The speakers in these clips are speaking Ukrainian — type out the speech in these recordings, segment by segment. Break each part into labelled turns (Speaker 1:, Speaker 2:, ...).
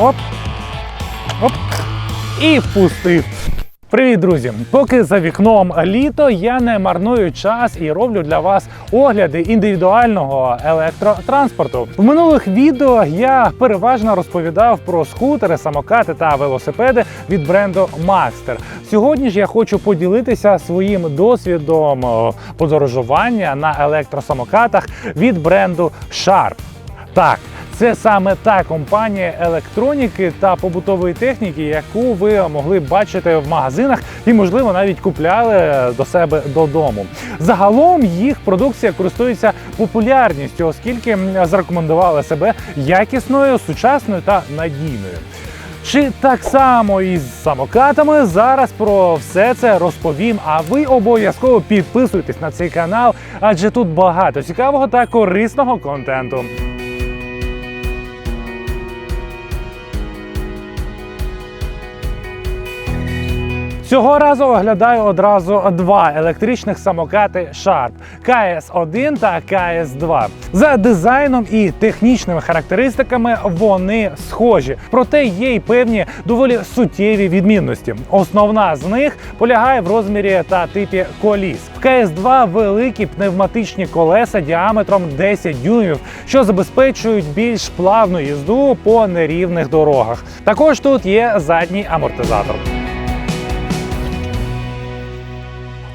Speaker 1: Оп. Оп. І впустив. Привіт, друзі! Поки за вікном літо, я не марную час і роблю для вас огляди індивідуального електротранспорту. В минулих відео я переважно розповідав про скутери, самокати та велосипеди від бренду Maxter. Сьогодні ж я хочу поділитися своїм досвідом подорожування на електросамокатах від бренду Sharp. Так, це саме та компанія електроніки та побутової техніки, яку ви могли бачити в магазинах і, можливо, навіть купляли до себе додому. Загалом їх продукція користується популярністю, оскільки м, зарекомендували себе якісною, сучасною та надійною. Чи так само із самокатами зараз про все це розповім. А ви обов'язково підписуйтесь на цей канал, адже тут багато цікавого та корисного контенту. Цього разу оглядаю одразу два електричних самокати Sharp KS1 та KS2. За дизайном і технічними характеристиками вони схожі, проте є й певні доволі суттєві відмінності. Основна з них полягає в розмірі та типі коліс. В KS2 великі пневматичні колеса діаметром 10 дюймів, що забезпечують більш плавну їзду по нерівних дорогах. Також тут є задній амортизатор.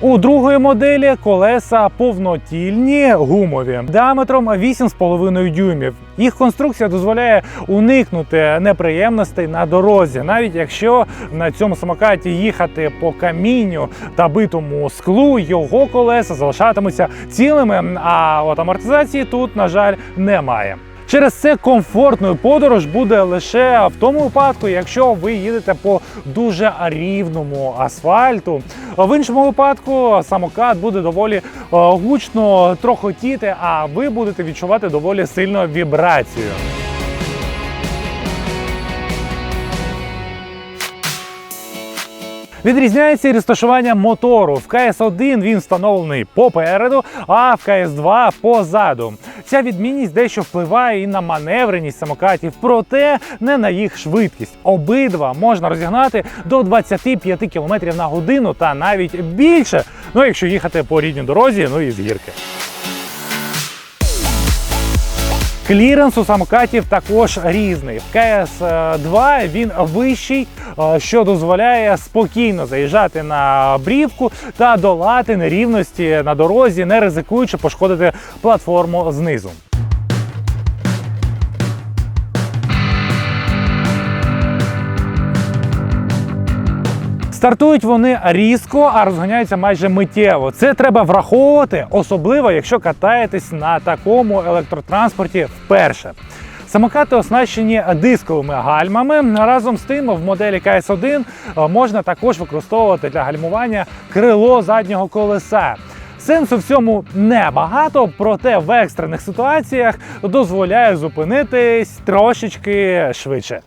Speaker 1: У другої моделі колеса повнотільні гумові діаметром 8,5 дюймів. Їх конструкція дозволяє уникнути неприємностей на дорозі, навіть якщо на цьому самокаті їхати по камінню та битому склу, його колеса залишатимуться цілими. А от амортизації тут, на жаль, немає. Через це комфортною подорож буде лише в тому випадку, якщо ви їдете по дуже рівному асфальту. В іншому випадку самокат буде доволі е, гучно трохотіти, а ви будете відчувати доволі сильну вібрацію. Відрізняється і розташування мотору. В КС1 він встановлений попереду, а в КС2 позаду. Ця відмінність дещо впливає і на маневреність самокатів, проте не на їх швидкість. Обидва можна розігнати до 25 км на годину та навіть більше. Ну якщо їхати по рідній дорозі, ну і з гірки. Кліренс у самокатів також різний. В КС-2 він вищий, е, що дозволяє спокійно заїжджати на брівку та долати нерівності на дорозі, не ризикуючи пошкодити платформу знизу. Стартують вони різко, а розганяються майже миттєво. Це треба враховувати, особливо якщо катаєтесь на такому електротранспорті вперше. Самокати оснащені дисковими гальмами. Разом з тим, в моделі КС1 можна також використовувати для гальмування крило заднього колеса. Сенсу в цьому небагато, проте в екстрених ситуаціях дозволяє зупинитись трошечки швидше.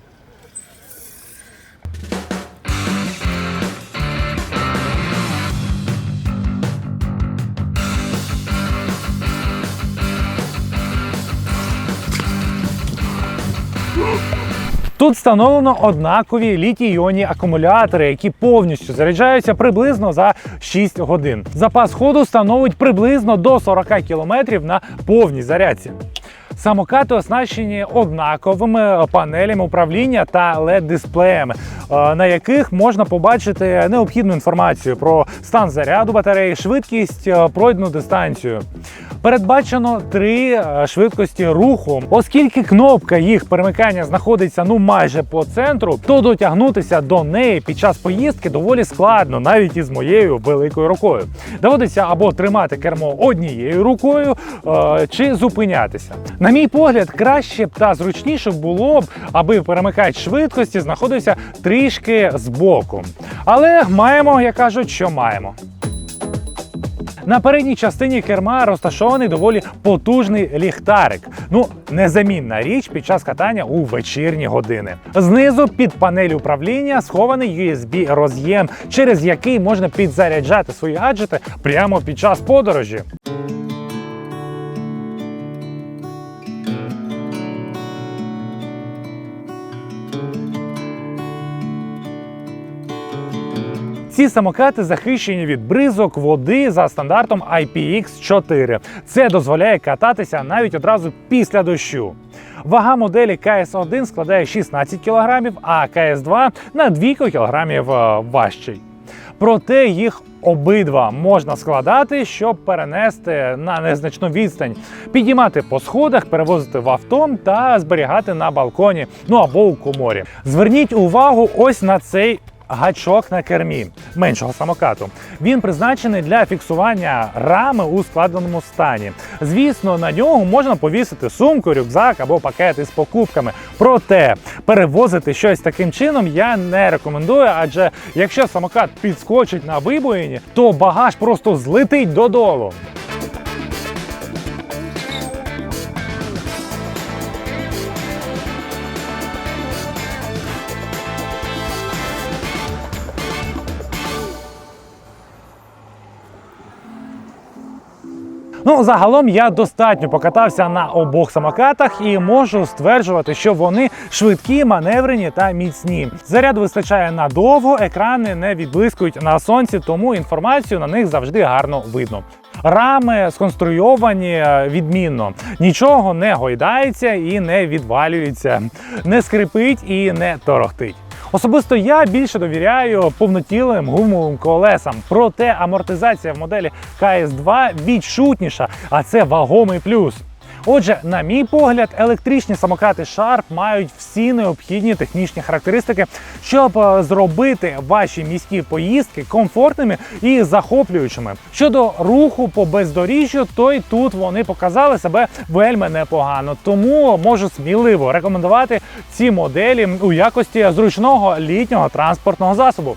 Speaker 1: Тут встановлено однакові літій-іонні акумулятори, які повністю заряджаються приблизно за 6 годин. Запас ходу становить приблизно до 40 км на повній зарядці. Самокати оснащені однаковими панелями управління та LED-дисплеями, е, на яких можна побачити необхідну інформацію про стан заряду батареї, швидкість, е, пройдену дистанцію. Передбачено три е, швидкості руху, оскільки кнопка їх перемикання знаходиться ну майже по центру, то дотягнутися до неї під час поїздки доволі складно, навіть із моєю великою рукою. Доводиться або тримати кермо однією рукою, е, чи зупинятися. На мій погляд, краще б та зручніше було б, аби перемикач швидкості знаходився трішки збоку. Але маємо, як кажуть, що маємо. На передній частині керма розташований доволі потужний ліхтарик. Ну, незамінна річ під час катання у вечірні години. Знизу під панель управління схований USB роз'єм, через який можна підзаряджати свої гаджети прямо під час подорожі. Ці самокати захищені від бризок води за стандартом IPX4. Це дозволяє кататися навіть одразу після дощу. Вага моделі КС1 складає 16 кг, а КС2 на 2 кг важчий. Проте їх обидва можна складати, щоб перенести на незначну відстань, підіймати по сходах, перевозити в авто та зберігати на балконі, ну або у коморі. Зверніть увагу ось на цей. Гачок на кермі меншого самокату. Він призначений для фіксування рами у складеному стані. Звісно, на нього можна повісити сумку, рюкзак або пакети з покупками. Проте перевозити щось таким чином я не рекомендую, адже якщо самокат підскочить на вибоїні, то багаж просто злетить додолу. Ну, загалом я достатньо покатався на обох самокатах і можу стверджувати, що вони швидкі, маневрені та міцні. Заряду вистачає надовго, екрани не відблискують на сонці, тому інформацію на них завжди гарно видно. Рами сконструйовані е, відмінно, нічого не гойдається і не відвалюється, не скрипить і не торохтить. Особисто я більше довіряю повнотілим гумовим колесам. Проте амортизація в моделі КС2 відчутніша, а це вагомий плюс. Отже, на мій погляд, електричні самокати Sharp мають всі необхідні технічні характеристики, щоб е, зробити ваші міські поїздки комфортними і захоплюючими. Щодо руху по бездоріжжю, то й тут вони показали себе вельми непогано. Тому можу сміливо рекомендувати ці моделі у якості зручного літнього транспортного засобу.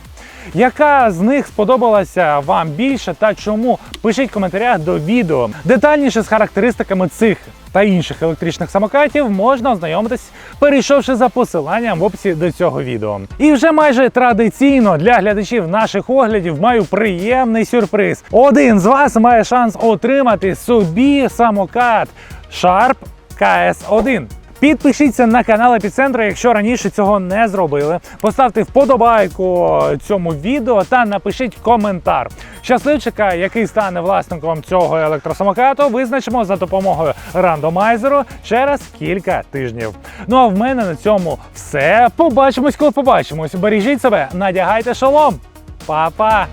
Speaker 1: Яка з них сподобалася вам більше та чому? Пишіть в коментарях до відео. Детальніше з характеристиками цих та інших електричних самокатів можна ознайомитись, перейшовши за посиланням в описі до цього відео. І вже майже традиційно для глядачів наших оглядів маю приємний сюрприз. Один з вас має шанс отримати собі самокат Sharp KS1. Підпишіться на канал Епіцентру, якщо раніше цього не зробили. Поставте вподобайку цьому відео та напишіть коментар. Щасливчика, який стане власником цього електросамокату, визначимо за допомогою рандомайзеру через кілька тижнів. Ну а в мене на цьому все. Побачимось, коли побачимось. Бережіть себе, надягайте шолом. Па-па!